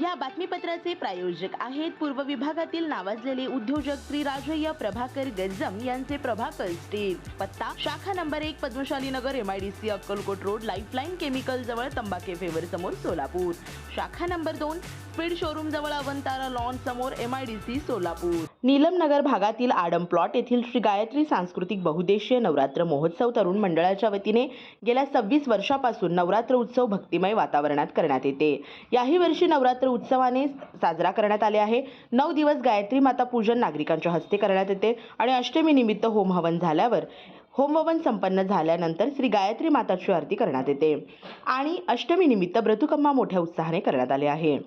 या बातमीपत्राचे प्रायोजक आहेत पूर्व विभागातील नावाजलेले उद्योजक श्री राजय्य प्रभाकर गज्जम यांचे प्रभाकर स्टील पत्ता शाखा नंबर एक Padmashali Nagar M IDC Akkalkot road lifeline chemical जवळ तंबाखे फेवर समोर सोलापूर. शाखा नंबर दोन स्पीड शोरूम जवळ अवंतारा लॉन समोर एम आयडीसी सोलापूर. नीलम नगर भागातील आडम प्लॉट येथील श्री गायत्री सांस्कृतिक बहुद्देशीय नवरात्र महोत्सव तरुण मंडळाच्या वतीने गेल्या सव्वीस वर्षापासून नवरात्र उत्सव भक्तिमय वातावरणात करण्यात येते. याही वर्षी नवरात्र उत्सवाने साजरा करण्यात आले आहे. नऊ दिवस गायत्री माता पूजन नागरिकांच्या हस्ते करण्यात येते आणि अष्टमी निमित्त होम हवन झाल्यावर होमहवन संपन्न झाल्यानंतर श्री गायत्री माताची आरती करण्यात येते. आणि अष्टमी निमित्त ब्रतुकम्मा मोठ्या उत्साहाने करण्यात आले आहे.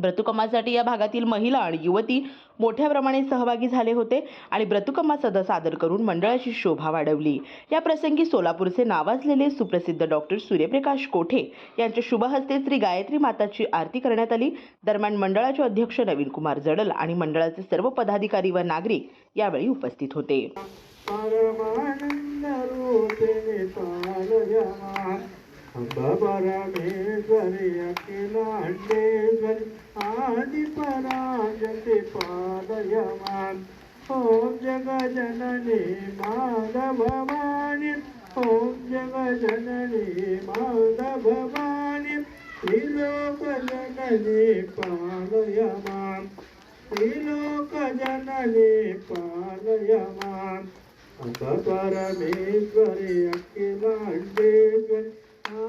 ब्रतुकमासाठी या भागातील महिला आणि युवती मोठ्या प्रमाणे सहभागी झाले होते आणि ब्रतुकमा सदा सादर करून मंडळाची शोभा वाढवली. या प्रसंगी सोलापूरचे नावाजलेले सुप्रसिद्ध डॉक्टर सूर्यप्रकाश कोठे यांच्या शुभहस्ते श्री गायत्री माताची आरती करण्यात आली. दरम्यान मंडळाचे अध्यक्ष नवीन कुमार जडल आणि मंडळाचे सर्व पदाधिकारी व नागरिक यावेळी उपस्थित होते. परमानंद ఆది పరాజతి పాదయమాన్ ఓం జగజనని మాధభవాని ఓం జగజనని మాధభవాని త్రిలోకజనని పాదయమాన్ త్రిలోకజనని పాదయమాన్ అత పరమేశ్వరి అఖిలాండేశ్వరి